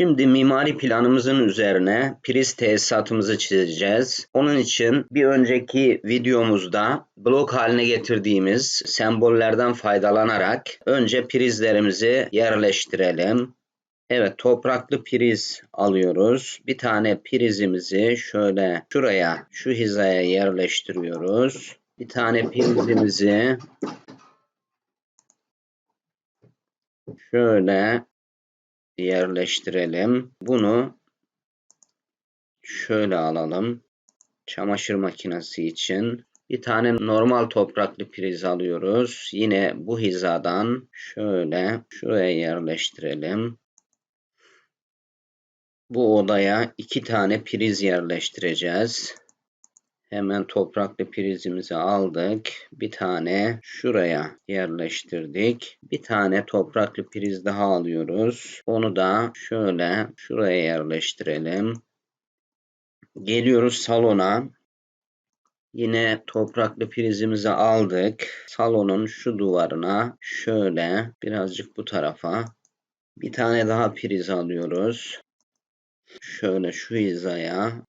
Şimdi mimari planımızın üzerine priz tesisatımızı çizeceğiz. Onun için bir önceki videomuzda blok haline getirdiğimiz sembollerden faydalanarak önce prizlerimizi yerleştirelim. Evet topraklı priz alıyoruz. Bir tane prizimizi şöyle şuraya şu hizaya yerleştiriyoruz. Bir tane prizimizi şöyle yerleştirelim. Bunu şöyle alalım. Çamaşır makinesi için bir tane normal topraklı priz alıyoruz. Yine bu hizadan şöyle şuraya yerleştirelim. Bu odaya iki tane priz yerleştireceğiz. Hemen topraklı prizimizi aldık. Bir tane şuraya yerleştirdik. Bir tane topraklı priz daha alıyoruz. Onu da şöyle şuraya yerleştirelim. Geliyoruz salona. Yine topraklı prizimizi aldık. Salonun şu duvarına şöyle birazcık bu tarafa bir tane daha priz alıyoruz. Şöyle şu hizaya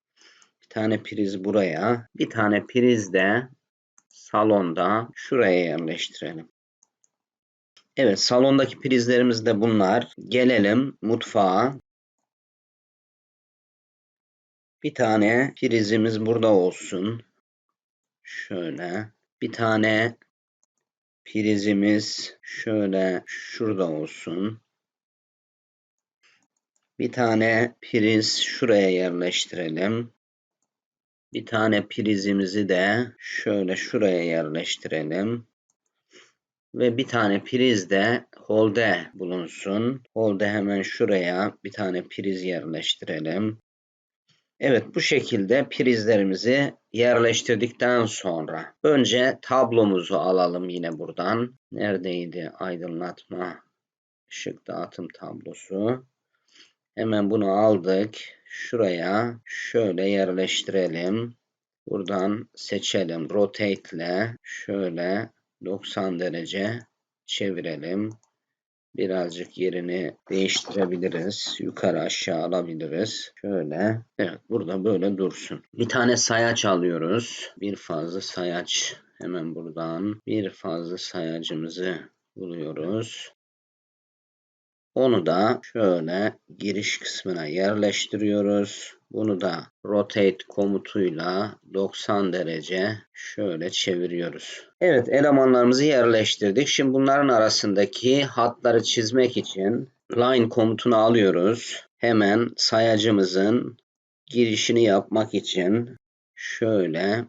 tane priz buraya. Bir tane priz de salonda şuraya yerleştirelim. Evet salondaki prizlerimiz de bunlar. Gelelim mutfağa. Bir tane prizimiz burada olsun. Şöyle. Bir tane prizimiz şöyle şurada olsun. Bir tane priz şuraya yerleştirelim. Bir tane prizimizi de şöyle şuraya yerleştirelim. Ve bir tane priz de holde bulunsun. Holde hemen şuraya bir tane priz yerleştirelim. Evet bu şekilde prizlerimizi yerleştirdikten sonra önce tablomuzu alalım yine buradan. Neredeydi aydınlatma ışık dağıtım tablosu. Hemen bunu aldık şuraya şöyle yerleştirelim. Buradan seçelim. Rotate ile şöyle 90 derece çevirelim. Birazcık yerini değiştirebiliriz. Yukarı aşağı alabiliriz. Şöyle. Evet burada böyle dursun. Bir tane sayaç alıyoruz. Bir fazla sayaç. Hemen buradan bir fazla sayacımızı buluyoruz. Onu da şöyle giriş kısmına yerleştiriyoruz. Bunu da rotate komutuyla 90 derece şöyle çeviriyoruz. Evet elemanlarımızı yerleştirdik. Şimdi bunların arasındaki hatları çizmek için line komutunu alıyoruz. Hemen sayacımızın girişini yapmak için şöyle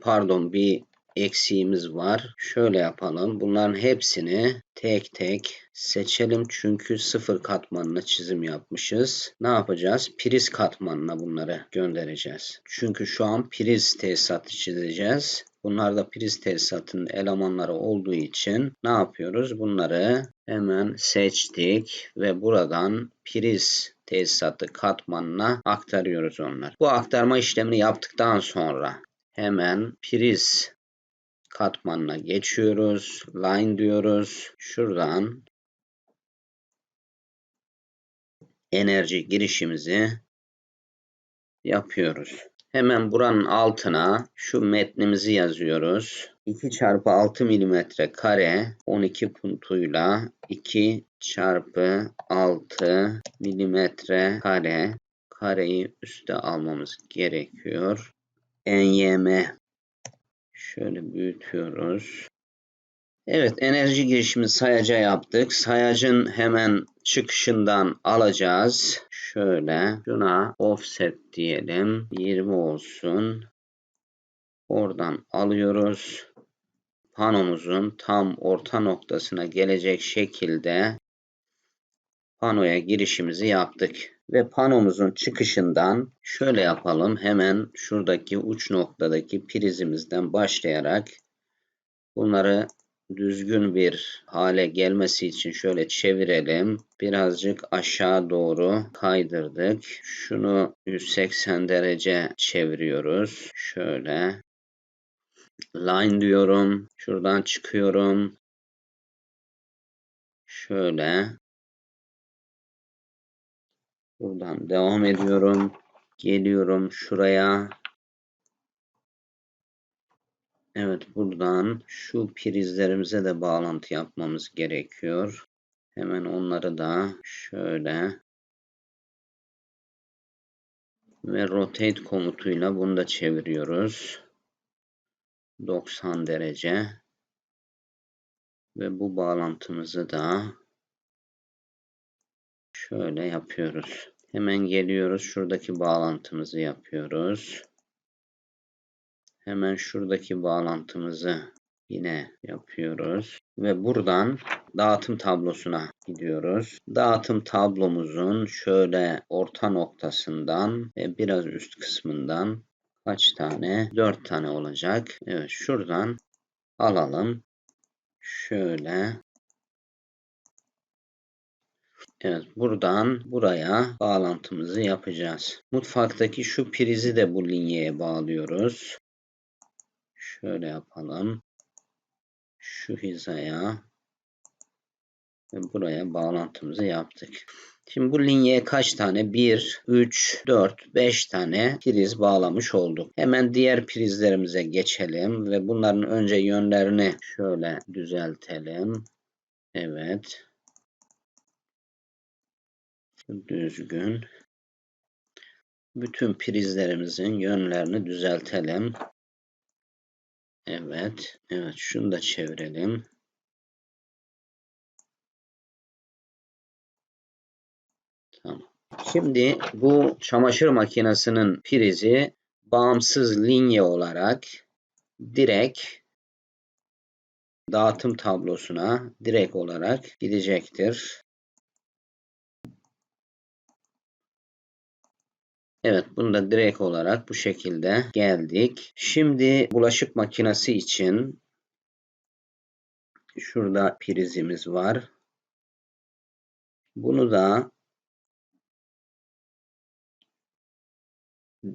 pardon bir eksiğimiz var. Şöyle yapalım. Bunların hepsini tek tek seçelim. Çünkü sıfır katmanına çizim yapmışız. Ne yapacağız? Priz katmanına bunları göndereceğiz. Çünkü şu an priz tesisatı çizeceğiz. Bunlar da priz tesisatının elemanları olduğu için ne yapıyoruz? Bunları hemen seçtik ve buradan priz tesisatı katmanına aktarıyoruz onları. Bu aktarma işlemini yaptıktan sonra hemen priz katmanına geçiyoruz. Line diyoruz. Şuradan enerji girişimizi yapıyoruz. Hemen buranın altına şu metnimizi yazıyoruz. 2 çarpı 6 milimetre kare 12 puntuyla 2 çarpı 6 milimetre kare kareyi üste almamız gerekiyor. NYM Şöyle büyütüyoruz. Evet enerji girişimi sayaca yaptık. Sayacın hemen çıkışından alacağız. Şöyle şuna offset diyelim. 20 olsun. Oradan alıyoruz. Panomuzun tam orta noktasına gelecek şekilde panoya girişimizi yaptık ve panomuzun çıkışından şöyle yapalım. Hemen şuradaki uç noktadaki prizimizden başlayarak bunları düzgün bir hale gelmesi için şöyle çevirelim. Birazcık aşağı doğru kaydırdık. Şunu 180 derece çeviriyoruz. Şöyle. Line diyorum. Şuradan çıkıyorum. Şöyle Buradan devam ediyorum. Geliyorum şuraya. Evet buradan şu prizlerimize de bağlantı yapmamız gerekiyor. Hemen onları da şöyle ve rotate komutuyla bunu da çeviriyoruz. 90 derece ve bu bağlantımızı da şöyle yapıyoruz. Hemen geliyoruz. Şuradaki bağlantımızı yapıyoruz. Hemen şuradaki bağlantımızı yine yapıyoruz. Ve buradan dağıtım tablosuna gidiyoruz. Dağıtım tablomuzun şöyle orta noktasından ve biraz üst kısmından kaç tane? 4 tane olacak. Evet şuradan alalım. Şöyle Evet, buradan buraya bağlantımızı yapacağız. Mutfaktaki şu prizi de bu linyeye bağlıyoruz. Şöyle yapalım. Şu hizaya ve buraya bağlantımızı yaptık. Şimdi bu linyeye kaç tane? 1, 3, 4, 5 tane priz bağlamış olduk. Hemen diğer prizlerimize geçelim ve bunların önce yönlerini şöyle düzeltelim. Evet. Düzgün. Bütün prizlerimizin yönlerini düzeltelim. Evet. Evet. Şunu da çevirelim. Şimdi bu çamaşır makinesinin prizi bağımsız linye olarak direkt dağıtım tablosuna direkt olarak gidecektir. Evet bunu da direkt olarak bu şekilde geldik. Şimdi bulaşık makinesi için şurada prizimiz var. Bunu da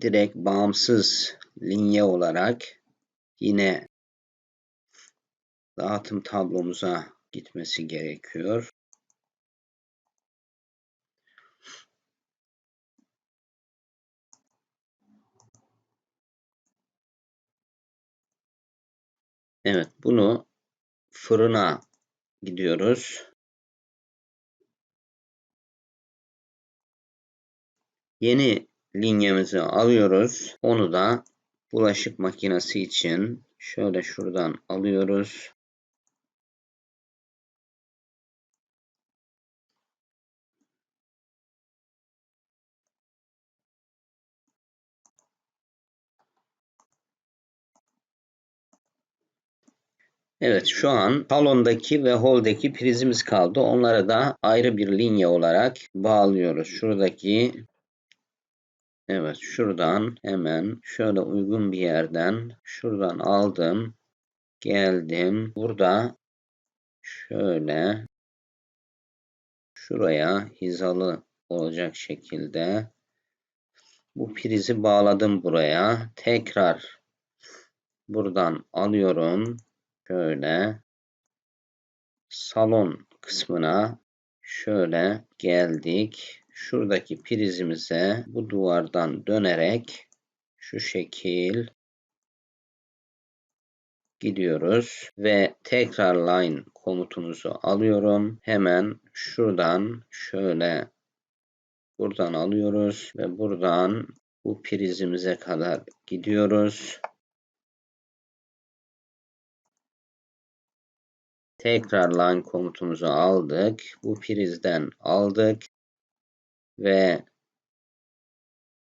direkt bağımsız linye olarak yine dağıtım tablomuza gitmesi gerekiyor. Evet bunu fırına gidiyoruz. Yeni linyemizi alıyoruz. Onu da bulaşık makinesi için şöyle şuradan alıyoruz. Evet şu an salondaki ve holdeki prizimiz kaldı. Onları da ayrı bir linye olarak bağlıyoruz. Şuradaki Evet şuradan hemen şöyle uygun bir yerden şuradan aldım. Geldim. Burada şöyle şuraya hizalı olacak şekilde bu prizi bağladım buraya. Tekrar buradan alıyorum. Şöyle salon kısmına şöyle geldik. Şuradaki prizimize bu duvardan dönerek şu şekil gidiyoruz ve tekrar line komutumuzu alıyorum. Hemen şuradan şöyle buradan alıyoruz ve buradan bu prizimize kadar gidiyoruz. Tekrar line komutumuzu aldık. Bu prizden aldık ve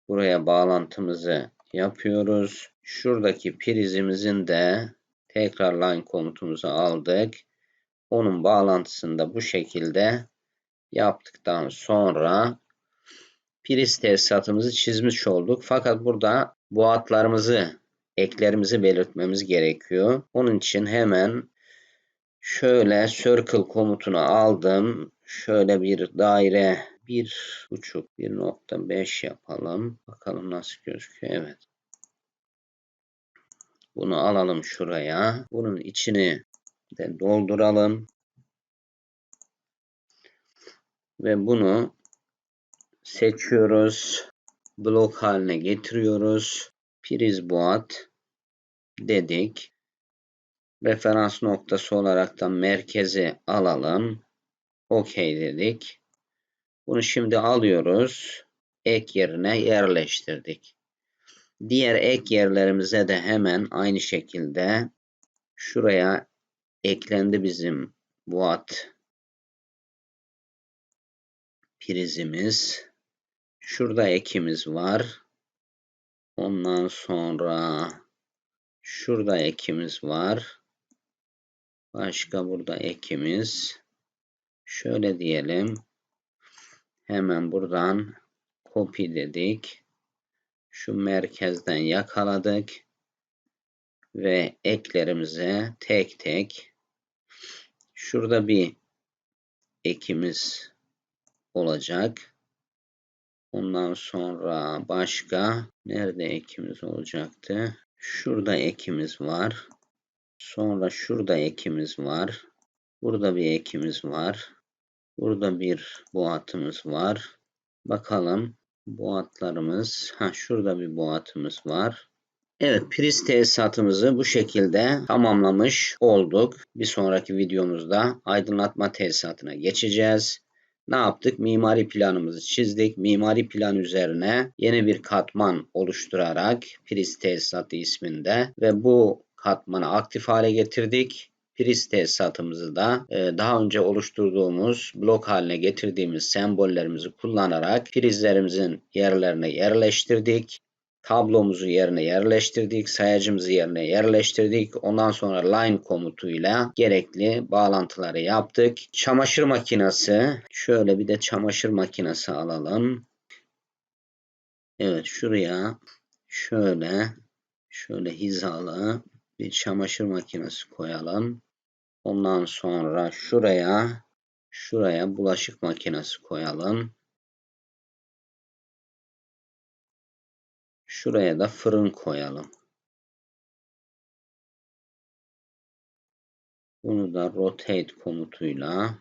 buraya bağlantımızı yapıyoruz. Şuradaki prizimizin de tekrar line komutumuzu aldık. Onun bağlantısını da bu şekilde yaptıktan sonra priz tesisatımızı çizmiş olduk. Fakat burada bu hatlarımızı, eklerimizi belirtmemiz gerekiyor. Onun için hemen şöyle circle komutunu aldım. Şöyle bir daire bir buçuk, bir nokta beş yapalım. Bakalım nasıl gözüküyor. Evet. Bunu alalım şuraya. Bunun içini de dolduralım. Ve bunu seçiyoruz. Blok haline getiriyoruz. Priz dedik. Referans noktası olarak da merkeze alalım. OK dedik. Bunu şimdi alıyoruz. Ek yerine yerleştirdik. Diğer ek yerlerimize de hemen aynı şekilde şuraya eklendi bizim boğat prizimiz. Şurada ekimiz var. Ondan sonra şurada ekimiz var. Başka burada ekimiz. Şöyle diyelim. Hemen buradan copy dedik. Şu merkezden yakaladık. Ve eklerimize tek tek şurada bir ekimiz olacak. Ondan sonra başka nerede ekimiz olacaktı? Şurada ekimiz var. Sonra şurada ekimiz var. Burada bir ekimiz var. Burada bir boğatımız var. Bakalım boğatlarımız. Ha şurada bir boğatımız var. Evet priz tesisatımızı bu şekilde tamamlamış olduk. Bir sonraki videomuzda aydınlatma tesisatına geçeceğiz. Ne yaptık? Mimari planımızı çizdik. Mimari plan üzerine yeni bir katman oluşturarak priz tesisatı isminde ve bu katmanı aktif hale getirdik. Priz tesisatımızı da e, daha önce oluşturduğumuz blok haline getirdiğimiz sembollerimizi kullanarak prizlerimizin yerlerine yerleştirdik tablomuzu yerine yerleştirdik. Sayacımızı yerine yerleştirdik. Ondan sonra line komutuyla gerekli bağlantıları yaptık. Çamaşır makinesi. Şöyle bir de çamaşır makinesi alalım. Evet şuraya şöyle şöyle hizalı bir çamaşır makinesi koyalım. Ondan sonra şuraya şuraya bulaşık makinesi koyalım. Şuraya da fırın koyalım. Bunu da rotate komutuyla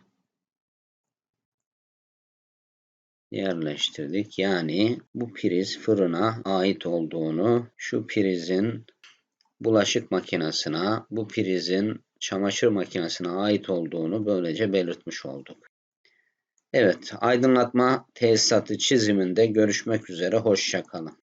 yerleştirdik. Yani bu priz fırına ait olduğunu, şu prizin bulaşık makinesine, bu prizin çamaşır makinesine ait olduğunu böylece belirtmiş olduk. Evet, aydınlatma tesisatı çiziminde görüşmek üzere. Hoşçakalın.